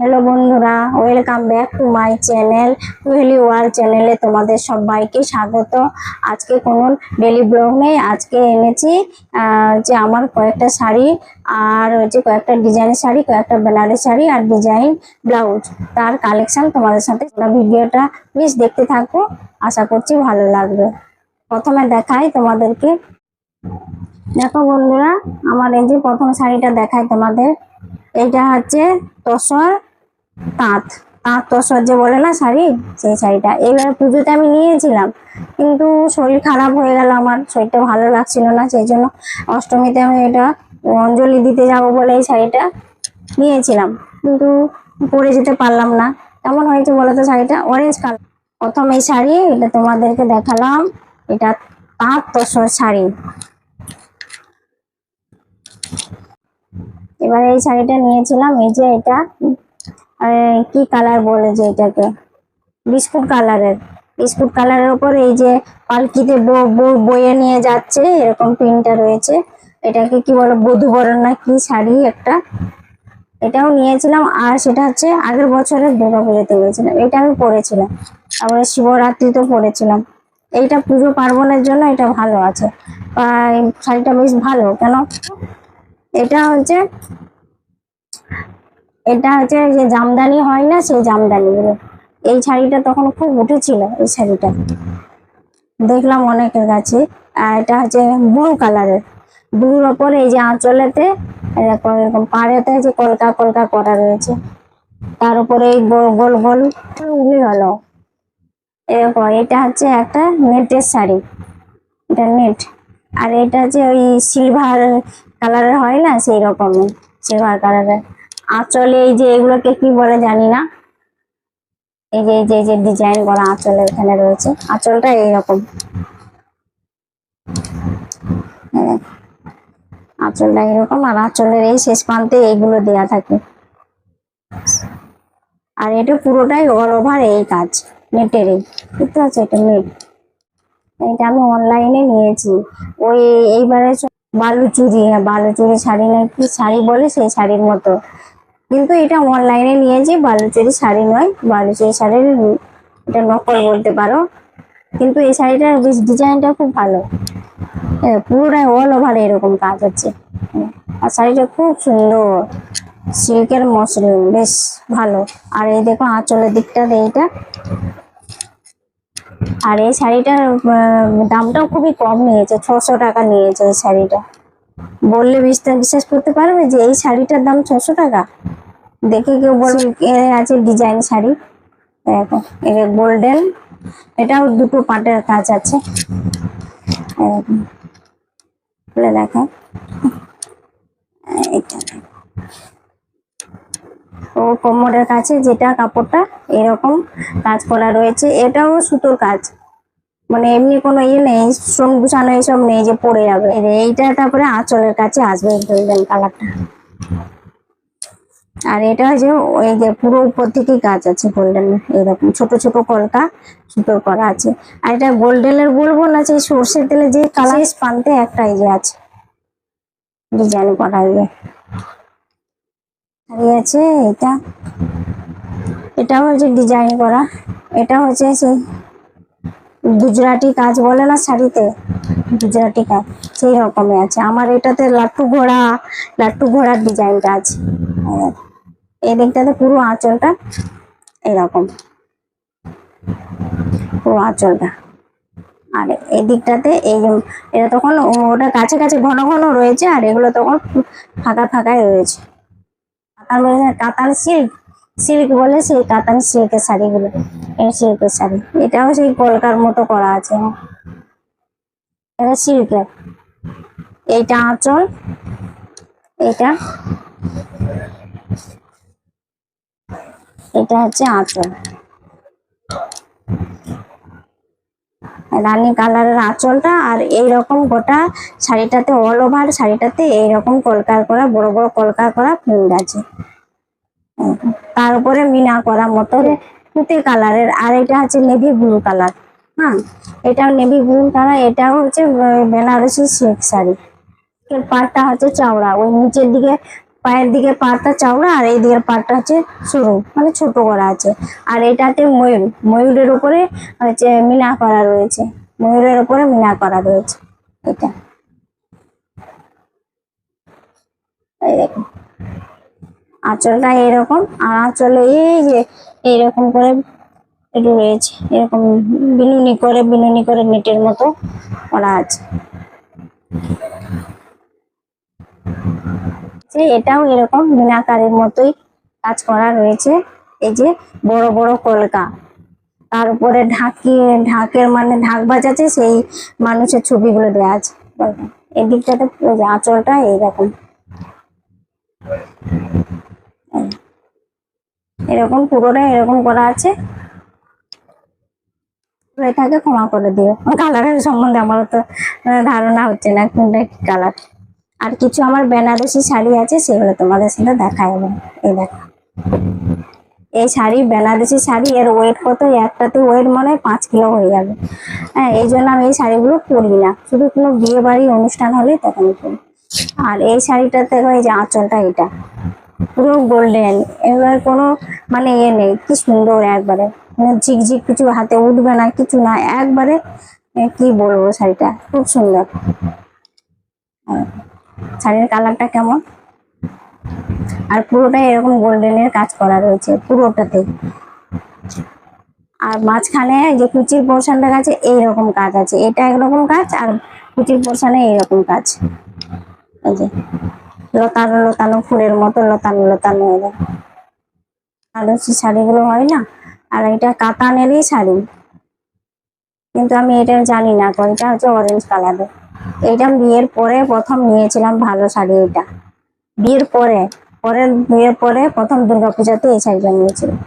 Hello বন্ধুরা welcome back to my channel টুয়েলি world চ্যানেলে তোমাদের সবাইকে স্বাগত। আজকে কোনো ডেলি ব্লগ নেই, আজকে এনেছি যে আমার কয়েকটা শাড়ি আর হচ্ছে কয়েকটা ডিজাইনের শাড়ি, কয়েকটা বেনারসি শাড়ি আর ডিজাইন ব্লাউজ তার কালেকশন তোমাদের সাথে ভিডিওটা প্লিজ দেখতে থাকো, আশা করছি ভালো লাগবে। প্রথমে দেখাই তোমাদেরকে। দেখো বন্ধুরা, আমার এই যে প্রথম শাড়িটা দেখাই তোমাদের। এইটা হচ্ছে তসর তাঁত। তাঁত, তসর যে বলে না শাড়ি? সেই শাড়িটা। এবার পুজোতে আমি নিয়েছিলাম, কিন্তু শরীর খারাপ হয়ে গেল আমার। শরীরটা ভালো লাগছিল না, সেই জন্য অষ্টমীতে আমি এটা অঞ্জলি দিতে যাব বলে এই শাড়িটা নিয়েছিলাম। কিন্তু পরে যেতে পারলাম না। কেমন হয়েছে বলো তো শাড়িটা? অরেঞ্জ কালার প্রথম এই শাড়ি, এটা তোমাদেরকে দেখালাম। এটা তাঁত, তসর, শাড়ি। এবার এই শাড়িটা নিয়েছিলাম, এই যে এটা কি কালার বলে যে এটাকে? বিস্কুট কালারের বিস্কুট কালারের ওপর এই যে পালকিতে বো- বো- বয়ে নিয়ে যাচ্ছে, এরকম প্রিন্টটা রয়েছে। এটাকে কি বলে, বধূবরণ না কি শাড়ি একটা? এটাও নিয়েছিলাম, আর সেটা হচ্ছে আগের বছরের দুর্গা পুজোতে গিয়েছিলাম এটা আমি পরেছিলাম। তারপরে শিবরাত্রিতেও পরেছিলাম। এইটা পুজো পার্বণের জন্য এটা ভালো আছে। শাড়িটা বেশ ভালো, কেন? এটা হচ্ছে এটা হচ্ছে যে জামদানি হয় না সেই জামদানিগুলো। এই শাড়িটা তখন খুব উঠেছিল, এই শাড়িটা। দেখলাম অনেকের কাছে, আর এটা হচ্ছে ব্লু কালারের ব্লুর ওপর এই যে আঁচলেতে, এরকম এরকম পাড়েতে যে কলকা কলকা করা রয়েছে। তার উপরে এই গোল গোল গোল। হলো এরকম এটা হচ্ছে একটা নেটের শাড়ি। এটা নেট। আর এটা হচ্ছে ওই সিলভার কালারের হয় না সেই রকমের সিলভার কালারের। আঁচলে এই যে এগুলোকে কি বলে জানি না। এই যে এই যে যে ডিজাইন করা আঁচল এখানে রয়েছে। আঁচলটা এইরকম। হ্যাঁ। আঁচলটা এরকম আর আঁচলের এই শেষ প্রান্তে এইগুলো দেয়া থাকে। আর এটা পুরোটাই অল ওভার এই কাজ নেটেরই বুঝতে পারছ? এটা নেট এটা আমি অনলাইনে নিয়েছি। ওই এইবারে চ- বালুচুরি হ্যাঁ বালুচুরি শাড়ি নাকি শাড়ি বলে সেই শাড়ির মতো। কিন্তু এটা অনলাইনে নিয়েছি, বালুচুরি শাড়ি নয়, বালুচুরি শাড়ির এটা নকল বলতে পারো। কিন্তু এই শাড়িটার বেশ ডিজাইনটা খুব ভালো। পুরোটাই অল ওভার এরকম কাজ হচ্ছে। আর শাড়িটা খুব সুন্দর, সিল্কের মসলিন বেশ ভালো। আর এই দেখো আঁচলের দিকটাতে এইটা। আর এই শাড়িটার দামটাও খুবই কম নিয়েছে, ছশো টাকা নিয়েছে এই শাড়িটা। বললে বিশ্বাস বিশ্বাস করতে পারবে যে এই শাড়িটার দাম ছশো টাকা? দেখে কেউ বলবে এর আছে ডিজাইন শাড়ি। দেখো, এর গোল্ডেন, এটাও দুটো পাটের কাজ আছে। দেখো। ও কোমরের কাছে যেটা কাপড়টা এরকম কাজ করা রয়েছে। এটাও সুতোর কাজ। মানে এমনি কোনো ইয়ে নেই স্টোন গুছানো এইসব নেই যে পড়ে যাবে। এইটা তারপরে আঁচলের কাছে আসবে গোল্ডেন কালারটা। আর এটা যে ওই যে পুরো উপর থেকেই কাজ আছে গোল্ডেন এরকম ছোট ছোট কলকা সুতোর করা আছে। আর এটা গোল্ডেনের বলব না যে সর্ষের তেলে যে কালার পান্তে একটা এই যে আছে। ডিজাইন করা ইয়ে আর আছে, এটা, এটাও হচ্ছে ডিজাইন করা, এটা হচ্ছে সেই গুজরাটি কাজ বলে না শাড়িতে? গুজরাটি কাজ, সেই রকমই আছে। আমার এটাতে লাট্টু ঘোড়া, লাট্টু ঘোড়ার ডিজাইনটা আছে। এই দিকটাতে পুরো আঁচলটা এরকম। পুরো আঁচলটা। আর এই দিকটাতে এই এটা তখন ওটা কাছে কাছে ঘন ঘন রয়েছে, আর এগুলো তখন ফাঁকা ফাঁকাই রয়েছে। বলে কাতান সিল্ক। সিল্ক বলে সেই কাতান সিল্কের শাড়িগুলো, এই সিল্কের শাড়ি। এটাও সেই কলকার মতো করা আছে। এটা সিল্কের এইটা আঁচল। এটা এটা হচ্ছে আঁচল। রানী কালারের আঁচলটা আর এই রকম গোটা শাড়িটাতে অল ওভার শাড়িটাতে এইরকম কলকার করা, বড় বড় কলকার করা প্রিন্ট আছে। তার উপরে মিনা করা মতো পুঁতি কালারের, আর এটা হচ্ছে নেভি ব্লু কালার হ্যাঁ এটাও নেভি ব্লু কালার এটাও হচ্ছে বেনারসি সিল্ক শাড়ি পাটটা হচ্ছে চওড়া, ওই নিচের দিকে পায়ের দিকে পাড়টা চওড়া আর এই দিকের পাড়টা হচ্ছে সরু মানে ছোট করা আছে। আর এটাতে ময়ূর, ময়ূরের উপরে হচ্ছে মিনা করা রয়েছে, ময়ূরের উপরে মিনা করা রয়েছে, এটা। আঁচলটা এরকম, আর আঁচলে এই যে এইরকম করে রয়েছে, এরকম বিনুনি করে বিনুনি করে নেটের মতো করা আছে। যে এটাও এরকম মিনাকারের মতোই কাজ করা রয়েছে। এই যে বড় বড় কলকা। তার উপরে ঢাকিয়ে ঢাকের মানে ঢাক বাজাচ্ছে, সেই মানুষের ছবিগুলো দেওয়া আছে। এই দিকটাতে আঁচলটা এইরকম। এই। এরকম পুরোটা এরকম করা আছে। থাকে ক্ষমা করে দিও। কালারের সম্বন্ধে আমার তো ধারণা হচ্ছে না কোনটা কি কালার। আর কিছু আমার বেনারসি শাড়ি আছে, সেগুলো তোমাদের সাথে দেখাই হবে এই দেখো। এই শাড়ি, বেনারসি শাড়ি, এর ওয়েট কত? একটাতে ওয়েট মনে হয় পাঁচ কিলো হয়ে যাবে। হ্যাঁ এই জন্য আমি এই শাড়িগুলো পরি না। শুধু কোনো বিয়ে বাড়ি অনুষ্ঠান হলে তখন পরি। আর এই শাড়িটাতে দেখো, এই যে আঁচলটা এটা। পুরো গোল্ডেন এবার কোনো মানে ইয়ে নেই, কি সুন্দর একবারে। মানে ঝিকঝিক কিছু হাতে উঠবে না, কিছু না, একবারে কি বলব শাড়িটা? খুব সুন্দর। আর শাড়ির কালারটা কেমন? আর পুরোটাই এরকম গোল্ডেনের কাজ করা রয়েছে, পুরোটাতে। আর মাঝখানে যে কুচির পোর্শনটা আছে এইরকম কাজ আছে। এটা একরকম কাজ আর কুচির পোর্শনে এইরকম কাজ। এই যে, লতানো লতানো ফুলের মতো লতানো লতানো এলো আদর্শী শাড়িগুলো হয় না? আর এটা কাতানেরই শাড়ি। কিন্তু আমি এটা জানি না, তো এটা হচ্ছে অরেঞ্জ কালারের এইটা বিয়ের পরে প্রথম নিয়েছিলাম ভালো শাড়ি এটা বিয়ের পরে, পরের বিয়ের পরে প্রথম দুর্গাপূজাতে এই শাড়িটা নিয়েছিলাম।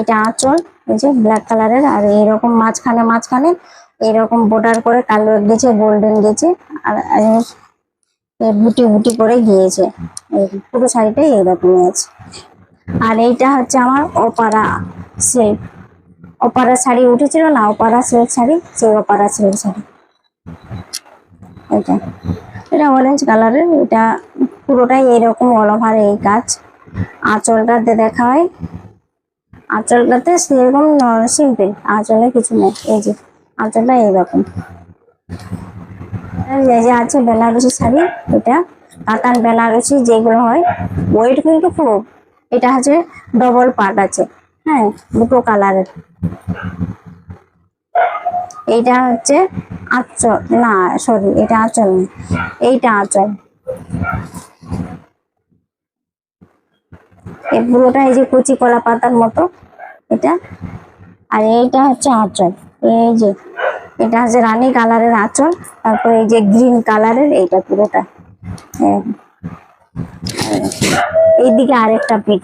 এটা আঁচল, এই যে ব্ল্যাক কালারের আর এইরকম মাঝখানে মাঝখানে এরকম বর্ডার করে কালো গেছে গোল্ডেন গেছে, আর বুটি বুটি করে গিয়েছে। পুরো শাড়িটাই এইরকমই আছে আর এইটা হচ্ছে আমার অপারা সিল্ক অপারা শাড়ি উঠেছিল না, অপারা সিল্ক শাড়ি, সেই অপারা সিল্ক শাড়ি। এটা এটা অরেঞ্জ কালারের এটা পুরোটাই এরকম অল ওভার এই কাজ আঁচলটাতে দেখা হয়, আঁচলটাতে সেরকম সিম্পল আঁচলে কিছু নেই, এই যে, আঁচলটা এইরকম। যে আছে বেনারসি শাড়ি, এটা কাতান বেনারসি যেগুলো হয় ওয়েট কিন্তু খুব, এটা হচ্ছে ডবল পার্ট আছে। হ্যাঁ দুটো কালারের এইটা হচ্ছে আঁচল, না সরি এটা আঁচল না, এইটা আঁচল। এই পুরোটা এই যে কচি কলা পাতার মতো, এটা। আর এইটা হচ্ছে আঁচল, এই যে, এটা হচ্ছে রানী কালারের আঁচল, তারপর এই যে গ্রিন কালারের এইটা পুরোটা। এরকম। এইদিকে আরেকটা পিঠ।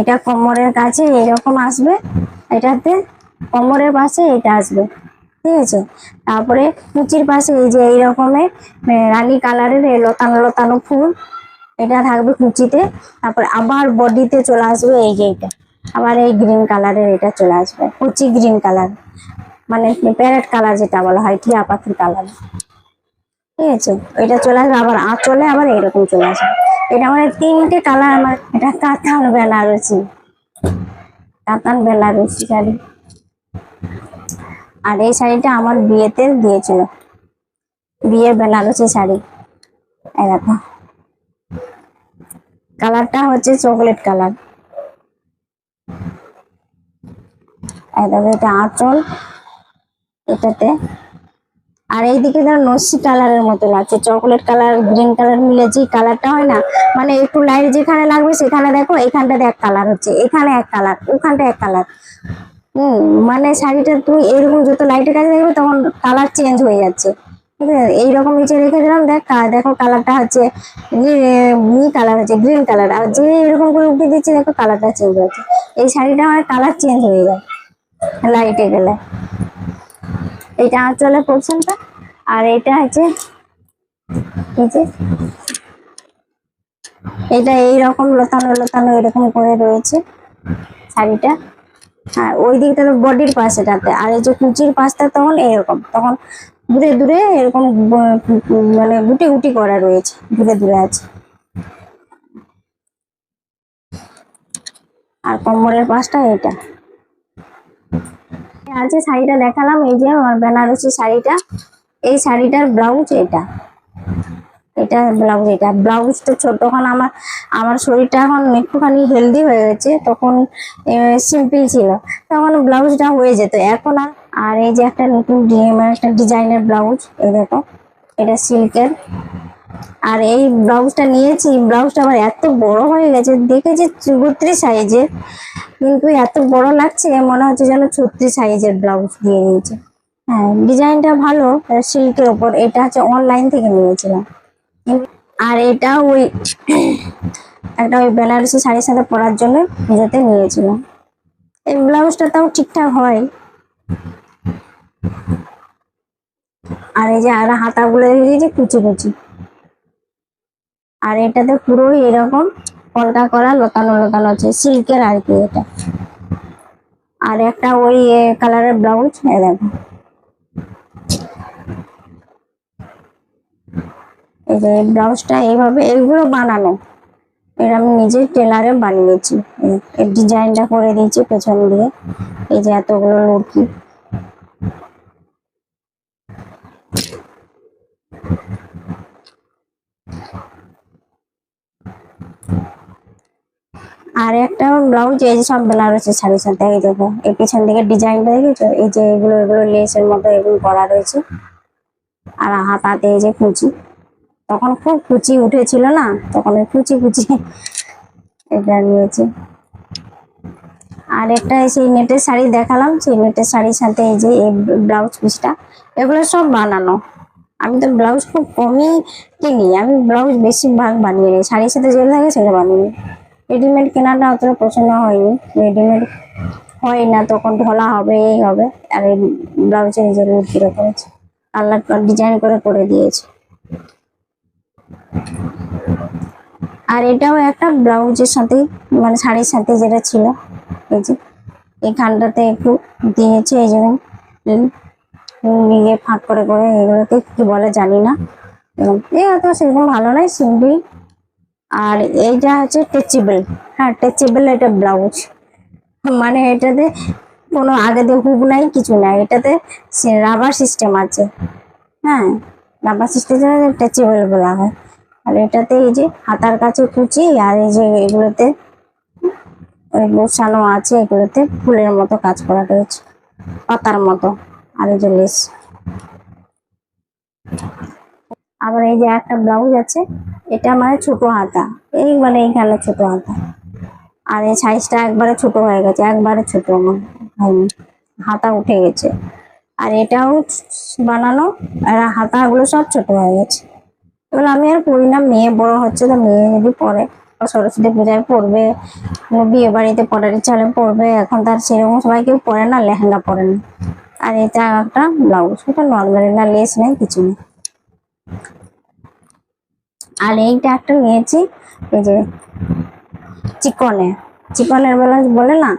এটা কোমরের কাছে এরকম আসবে, এটাতে কোমরের পাশে এটা আসবে, ঠিক আছে? তারপরে কুচির পাশে এই যে এই রকমের রানী কালারের লতানো লতানো ফুল, এটা থাকবে কুচিতে, তারপরে আবার বডিতে চলে আসবে এই যে এটা, আবার এই গ্রিন কালারের এটা চলে আসবে, কুচি গ্রিন কালার মানে প্যারেট কালার যেটা বলা হয় টিয়া পাখির কালার, ঠিক আছে? এটা চলে আসবে, আবার আঁচলে আবার এইরকম চলে আসবে। এটা মানে তিনটে কালার আমার। এটা কাতান বেনারসি কাতান বেনারসি শাড়ি। আর এই শাড়িটা আমার বিয়েতে দিয়েছিল। বিয়ের বেনারসি শাড়ি। দেখো। কালারটা হচ্ছে চকলেট কালার। এটা আঁচল। এটাতে আর এইদিকে ধরো নস্যি কালারের মতো লাগছে চকলেট কালার গ্রিন কালার মিলে যে কালারটা হয় না মানে একটু লাইট যেখানে লাগবে সেখানে দেখো, এখানটাতে এক কালার হচ্ছে, এখানে এক কালার ওখানটা এক কালার। হুম মানে শাড়িটা তুমি এরকম যত লাইটের কাছে দেখবে তখন কালার চেঞ্জ হয়ে যাচ্ছে। ঠিক আছে? এইরকম নিচে রেখে দিলাম, দেখ দেখো কালারটা হচ্ছে মি কালার হচ্ছে গ্রিন কালার আর যে এরকম করে উঠে দিচ্ছে, দেখো কালারটা চেঞ্জ হচ্ছে। এই শাড়িটা আমার কালার চেঞ্জ হয়ে যায় লাইটে গেলে। এটা আঁচলের পোর্শনটা আর এটা হচ্ছে, এই যে, এটা এইরকম লতানো লতানো এরকম করে রয়েছে শাড়িটা। হ্যাঁ ওই দিকটা তো বডির পাশেটাতে, আর এই যে কুচির পাশটা তখন এরকম, তখন দূরে দূরে এরকম মানে গুটি গুটি করা রয়েছে, দূরে দূরে আছে। আর কোমরের পাশটা এটা। আছে শাড়িটা দেখালাম, এই যে আমার বেনারসি শাড়িটা। এই শাড়িটার ব্লাউজ এটা। এটা ব্লাউজ, এটা ব্লাউজটা ছোট তখন আমার আমার শরীরটা এখন একটুখানি হেলদি হয়ে গেছে, তখন সিম্পল ছিল। তখন ব্লাউজটা হয়ে যেত। এখন আর আর এই যে একটা নতুন একটা ডিজাইনের ব্লাউজ, এই দেখো, এটা সিল্কের। আর এই ব্লাউজটা নিয়েছি ব্লাউজটা আমার এত বড় হয়ে গেছে দেখেছি চুবত্রিশ সাইজের, কিন্তু এত বড় লাগছে মনে হচ্ছে যেন ছত্রিশ সাইজের ব্লাউজ দিয়ে নিয়েছে। হ্যাঁ ডিজাইনটা ভালো সিল্কের ওপর, এটা হচ্ছে অনলাইন থেকে নিয়েছিলাম। আর এটা ওই, একটা ওই বেনারসি শাড়ির সাথে পরার জন্য নিজেতে নিয়েছিলাম। এই ব্লাউজটা তাও ঠিকঠাক হয়। আর এই যে আর হাতাগুলো যে কুচি কুচি। আর এটাতে পুরোই এরকম কলকা করা লতানো লতানো আছে, সিল্কের আর কি এটা। আর একটা ওই কালারের ব্লাউজ দেখো। এই যে ব্লাউজটা এইভাবে এইগুলো বানানো। এটা আমি নিজে টেলারে বানিয়েছি। ডিজাইনটা করে দিয়েছি পেছন দিয়ে। এই যে এতগুলো লুকি আর একটা ব্লাউজ এই যে সব বেনারসি শাড়ির সাথে এই দেখো এই পিছন দিকে ডিজাইনটা দেখেছ? এই যে এগুলো এগুলো লেসের মতো এগুলো করা রয়েছে। আর হাত হাতে এই যে কুচি। তখন খুব কুচি উঠেছিল না? তখন ওই কুচি কুচি এটা নিয়েছি। আর একটা সেই নেটের শাড়ি দেখালাম, সেই নেটের শাড়ির সাথে এই যে এই ব্লাউজ পিসটা এগুলো সব বানানো। আমি তো ব্লাউজ খুব কমই কিনি। আমি ব্লাউজ বেশিরভাগ বানিয়ে নিই। শাড়ির সাথে যেগুলো থাকে সেগুলো বানিয়ে নিই। রেডিমেড কেনাটা অতটা পছন্দ হয়নি। রেডিমেড হয় না, তখন ঢলা হবে, এই হবে। আর এই এই যে লুটকিটা করেছে কালার ডিজাইন করে করে দিয়েছে। আর এটাও একটা ব্লাউজের সাথে মানে শাড়ির সাথে যেটা ছিল, এই যে এখানটাতে একটু দিয়েছে, এই জন্য নিয়ে ফাঁক করে করে, এগুলোকে কি বলে জানি না। এবং অত সেরকম ভালো নয়, সিম্পল। আর এইটা হচ্ছে টেচেবল হ্যাঁ টেচেবল এটা ব্লাউজ মানে এটাতে কোনো আগে দিয়ে হুক নাই, কিছু নাই। এটাতে রাবার সিস্টেম আছে। হ্যাঁ রাবার সিস্টেম টেচেবল বলা হয়। আর এটাতে এই যে হাতার কাছে কুচি আর এই যে এগুলোতে বসানো আছে, এগুলোতে ফুলের মতো কাজ করা রয়েছে। পাতার মতো। আর এই যে লেস আবার এই যে একটা ব্লাউজ আছে, এটা মানে ছোট হাতা। এই মানে এইখানে ছোট হাতা। আর এই সাইজটা একবারে ছোট হয়ে গেছে, একবারে ছোট হাতা উঠে গেছে। আর এটাও বানানো, আর হাতাগুলো সব ছোট হয়ে গেছে। এবার আমি আর পড়ি না, মেয়ে বড় হচ্ছে তো মেয়ে যদি পরে সরস্বতী পূজায় পড়বে বিয়ে বাড়িতে পড়ার ইচ্ছা পড়বে, এখন তার সেরকম সবাই কেউ পরে না, লেহেঙ্গা পরে না। আর এটা একটা ব্লাউজ, এটা নর্মালি না লেস নেই, কিছু নেই। আর এইটা একটা নিয়েছি এই যে চিকনে। চিকনের ব্লাউজ বলে না?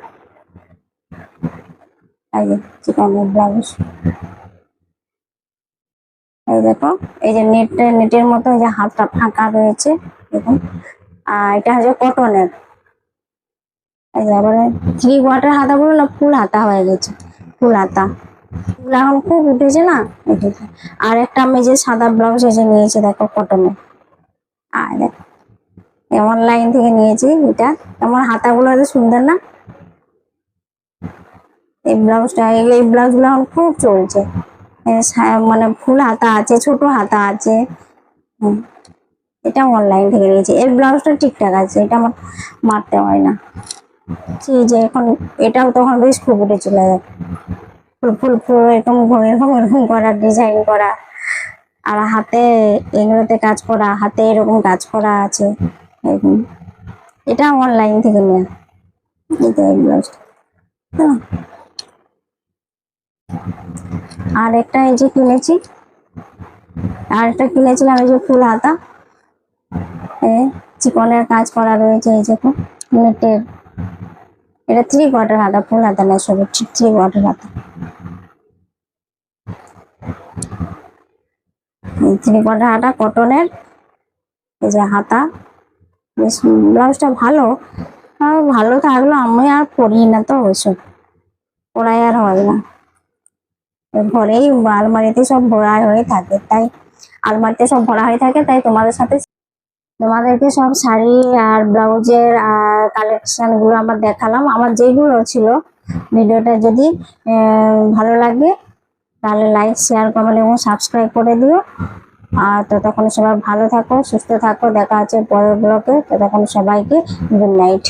এই যে চিকনের ব্লাউজ। এই দেখো, এই যে নেট নেটের মতো এই যে হাতটা ফাঁকা রয়েছে, দেখুন। আর এটা হচ্ছে কটনের। এই যে আবার থ্রি কোয়ার্টার হাতা বলো না, ফুল হাতা হয়ে গেছে, ফুল হাতা। এখন খুব উঠেছে না? দেখো। আর একটা আমি যে সাদা ব্লাউজ এসে নিয়েছি, দেখো কটনের আর দেখো অনলাইন থেকে নিয়েছি এটা। আমার হাতাগুলো এত সুন্দর না? এই ব্লাউজটা এই- ব্লাউজগুলো এখন খুব চলছে। মানে ফুল হাতা আছে, ছোট হাতা আছে। এটা অনলাইন থেকে নিয়েছি। এই ব্লাউজটা ঠিকঠাক আছে, এটা আমার মারতে হয় না। সেই যে এখন, এটাও তখন বেশ খুব উঠে চলে যায় ফুল ফুল ফুল এরকম এরকম এরকম করা ডিজাইন করা। আর হাতে এগুলোতে কাজ করা, হাতে এরকম কাজ করা আছে। এরকম। এটা অনলাইন থেকে নেওয়া এটা ব্লাউজটা। হ্যাঁ। আর একটা এই যে কিনেছি। আর একটা কিনেছিলাম এই যে ফুল হাতা। চিকনের কাজ করা রয়েছে এই যে নেটের। এটা থ্রি কোয়ার্টার হাতা ফুল হাতা না সব থ্রি কোয়ার্টার হাতা। থ্রি কোয়ার্টার হাতা কটনের এই যে হাতা ব্লাউজটা ভালো। ভালো থাকল আমি আর পরি না তো ওইসব, পরাই আর হয় না। ঘরেই আলমারিতে সব ভরা হয়ে থাকে, তাই আলমারিতে সব ভরা হয়ে থাকে, তাই তোমাদের সাথে তোমাদেরকে সব শাড়ি আর ব্লাউজের, আর কালেকশনগুলো আমার দেখালাম। আমার যেগুলো ছিল, ভিডিওটা যদি ভালো লাগে, তাহলে লাইক শেয়ার কমেন্ট এবং সাবস্ক্রাইব করে দিও। আর ততক্ষণ সবাই ভালো থাকো, সুস্থ থাকো। দেখা হচ্ছে পরের ব্লকে ততক্ষণ সবাইকে গুড নাইট